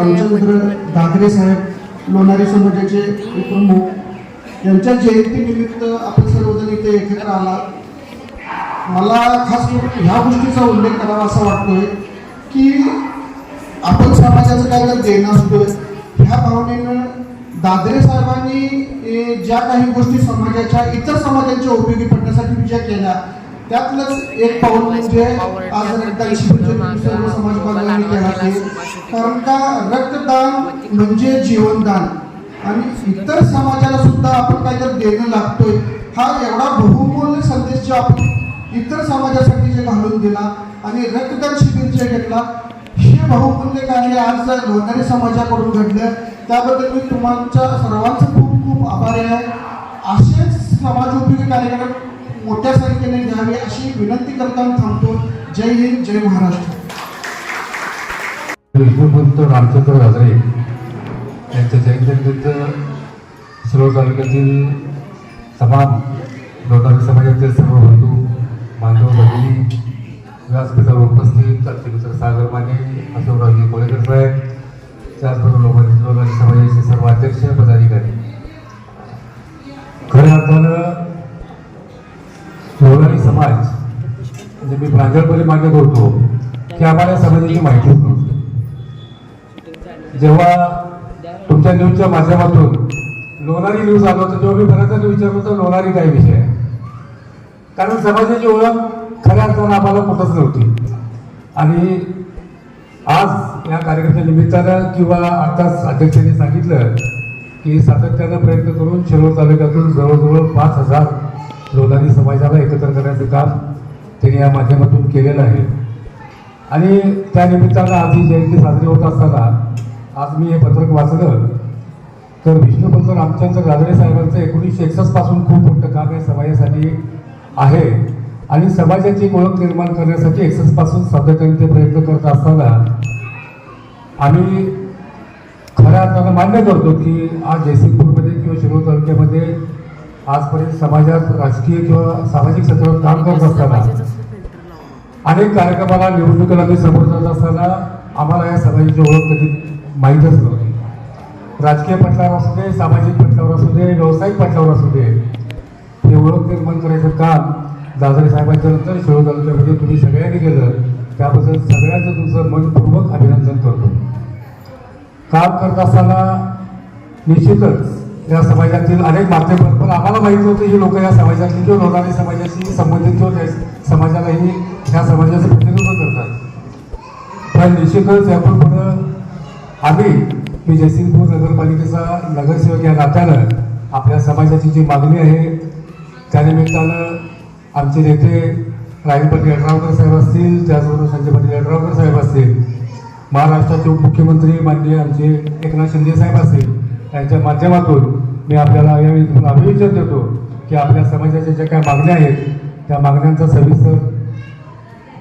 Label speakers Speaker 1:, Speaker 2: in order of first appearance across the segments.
Speaker 1: रामचंद्र दादरे साहेब लोणारी समाजाचे प्रमुख यांच्या जयंतीनिमित्त आपण सर्वजण इथे एकत्र आला मला खास करून ह्या गोष्टीचा उल्लेख करावा असा वाटतोय की आपण समाजाचं काय तर देणं असतोय. ह्या भावनेनं दादरे साहेबांनी ज्या काही गोष्टी समाजाच्या इतर समाजांच्या उपयोगी पडण्यासाठी ज्या केल्या त्यातलंच एक पाऊल म्हणजे आज सर्व समाज बांधवांनी केला आहे कारण का रक्तदान म्हणजे जीवनदान. आणि इतर समाजाला सुद्धा आपण काहीतरी देणं लागतोय हा एवढा बहुमूल्य संदेश जो आपण इतर समाजासाठी जे घालून दिला आणि रक्तदान शिबिर जे घेतला हे बहुमूल्य कार्य आज लोणारी समाजाकडून घडलं त्याबद्दल मी तुमच्या सर्वांचं खूप खूप आभारी आहे. असेच समाजोपयोगी कार्यक्रम मोठ्या संख्येने घ्यावी अशी विनंती करताना थांबतो. जय हिंद जय महाराष्ट्र.
Speaker 2: विष्णुपंत रामचंद्र गाजरे यांच्या जयंतीनिमित्त सर्व तालुक्यातील तमाम लोणारी समाजातील सर्व बंधू बांधव भगिनी व्यासपीठावर उपस्थित मित्र सागर माने अशोकरावजी कोळेकर साहेब त्याचबरोबर लोणारी लोणारी समाजाचे सर्व अध्यक्ष पदाधिकारी. खऱ्या अर्थानं समाज म्हणजे मी प्रांजळपणे मान्य करतो की आम्हाला समाजाची माहितीच नव्हती. जेव्हा तुमच्या न्यूजच्या माध्यमातून लोणारी न्यूज आलो होतो तेव्हा मी बऱ्याचदा विचार करतो लोणारी काय विषय आहे? कारण समाजाची ओळख खऱ्या अर्थानं आम्हाला कुठंच नव्हती. आणि आज या कार्यक्रमाच्या निमित्तानं किंवा आताच अध्यक्षांनी सांगितलं की सातत्यानं प्रयत्न करून शिरोळ तालुक्यातून जवळजवळ पाच हजार लोलानी समाजाला एकत्र करण्याचं काम त्यांनी या माध्यमातून केलेलं आहे. आणि त्या निमित्तानं आज ही जयंती साजरी होत असताना आज मी हे पत्रक वाचलं. तर विष्णुपंत रामचंद्र गाजरे साहेबांचं एकोणीसशे एकसष्टपासून खूप मोठं काम या समाजासाठी आहे. आणि समाजाची ओळख निर्माण करण्यासाठी एकसष्टपासून सातत्याने ते प्रयत्न करत असताना आम्ही खऱ्या अर्थानं मान्य करतो की आज जयसिंगपूरमध्ये किंवा शिरोळ तालुक्यामध्ये आजपर्यंत समाजात राजकीय किंवा सामाजिक क्षेत्रात काम करत असताना अनेक कार्यक्रमाला निवडणुकीला मी समोर जात असताना आम्हाला या समाजाची ओळख कधी माहीतच नव्हती राजकीय पटलावर असू दे सामाजिक पटलावर असू दे व्यावसायिक पटलावर असू दे. हे ओळख निर्माण करायचं काम दादरे साहेबांच्या नंतर शिरोळ तालुक्यामध्ये तुम्ही सगळ्यांनी केलं. त्याबद्दल सगळ्यांचं तुमचं मनपूर्वक अभिनंदन करतो. काम करत असताना निश्चितच या समाजातील अनेक माध्यम पण आम्हाला माहिती होतं ही लोक या समाजातली किंवा लोणारी समाजाशी संबंधित किंवा समाजालाही ह्या समाजाचं प्रतिनिधित्व करतात. पण निश्चितच यातून पुढं आम्ही मी जयसिंगपूर नगरपालिकेचा नगरसेवक या नात्यानं आपल्या समाजाची जी मागणी आहे त्यानिमित्तानं आमचे नेते राहील पाटील यड्रावकर साहेब असतील त्याचबरोबर संजय पाटील यड्रावकर साहेब असतील महाराष्ट्राचे उपमुख्यमंत्री माननीय आमचे एकनाथ शिंदे साहेब असतील यांच्या माध्यमातून मी आपल्याला यावेळी तुम्हाला विचार देतो की आपल्या समाजाच्या ज्या काही मागण्या आहेत त्या मागण्यांचा सविस्तर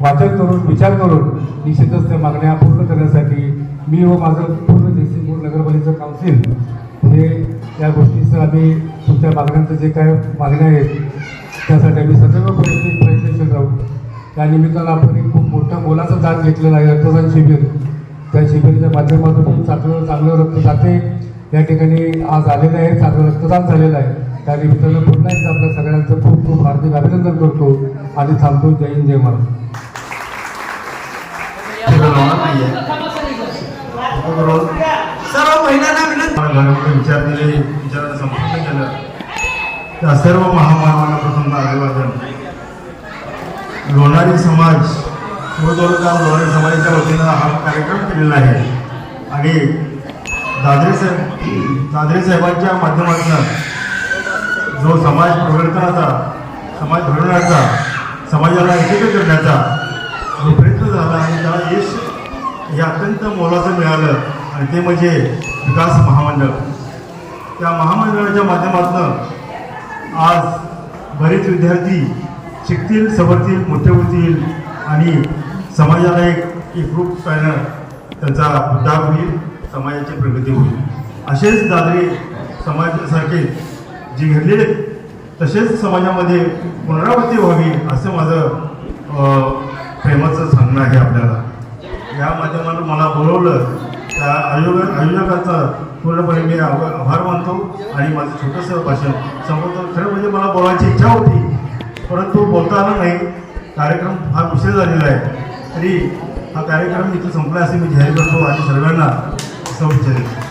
Speaker 2: वाचन करून विचार करून निश्चितच त्या मागण्या पूर्ण करण्यासाठी मी व माझं पूर्ण जयसिंगपूर नगरपालिकेचं काउन्सिल हे या गोष्टीचं आम्ही तुमच्या मागण्यांचं जे काय मागण्या आहेत त्यासाठी आम्ही सदैव प्रयत्न प्रयत्नशील राहू. त्या निमित्तानं आपण एक खूप मोठं मोलाचं दान घेतलेलं आहे रक्तदान शिबिर. त्या शिबिराच्या माध्यमातून चांगलं चांगलं रक्त जाते. या ठिकाणी आज आलेलं आहे चांगलं रक्तदान झालेलं आहे. त्या निमित्तानं पुन्हा एकदा आपल्या सगळ्यांचं खूप खूप हार्दिक अभिनंदन करतो आणि थांबतो. जय हिंद जय महाराज
Speaker 3: सर्व महिलांना विनंती
Speaker 4: घरामध्ये विचार दिले विचारानं संपूर्ण केलं. त्या सर्व महामानवांना प्रथम अभिवादन. लोणारी समाज लोणारी समाजाच्या वतीनं हा कार्यक्रम केलेला आहे. आणि दादरे साहेब दादरे साहेबांच्या माध्यमातून जो समाज परिवर्तनाचा समाज घडवण्याचा समाजाला एकत्र करण्याचा जो प्रयत्न झाला आणि त्याला यश हे अत्यंत मोलाचं मिळालं आणि ते म्हणजे विकास महामंडळ. त्या महामंडळाच्या माध्यमातून आज बरेच विद्यार्थी शिकतील सवरतील मोठे होतील आणि समाजाला एक एकरूप पॅनल त्यांचा उद्धार होईल. समाजाची प्रगती होईल. असेच दादरे समाजासारखे जे घडलेले तसेच समाजामध्ये पुनरावृत्ती व्हावी असं माझं प्रेमाचं सांगणं आहे आपल्याला. या माध्यमातून मला बोलवलं त्या आयोग आयोजकांचा पूर्णपणे मी आभार आभार मानतो आणि माझं छोटंसं भाषण समोर खरं म्हणजे मला बोलायची इच्छा होती परंतु बोलता नाही. कार्यक्रम फार उशीर झालेला आहे. तरी हा कार्यक्रम इथं संपला असे मी जाहीर करतो आणि सर्वांना असं विचारेन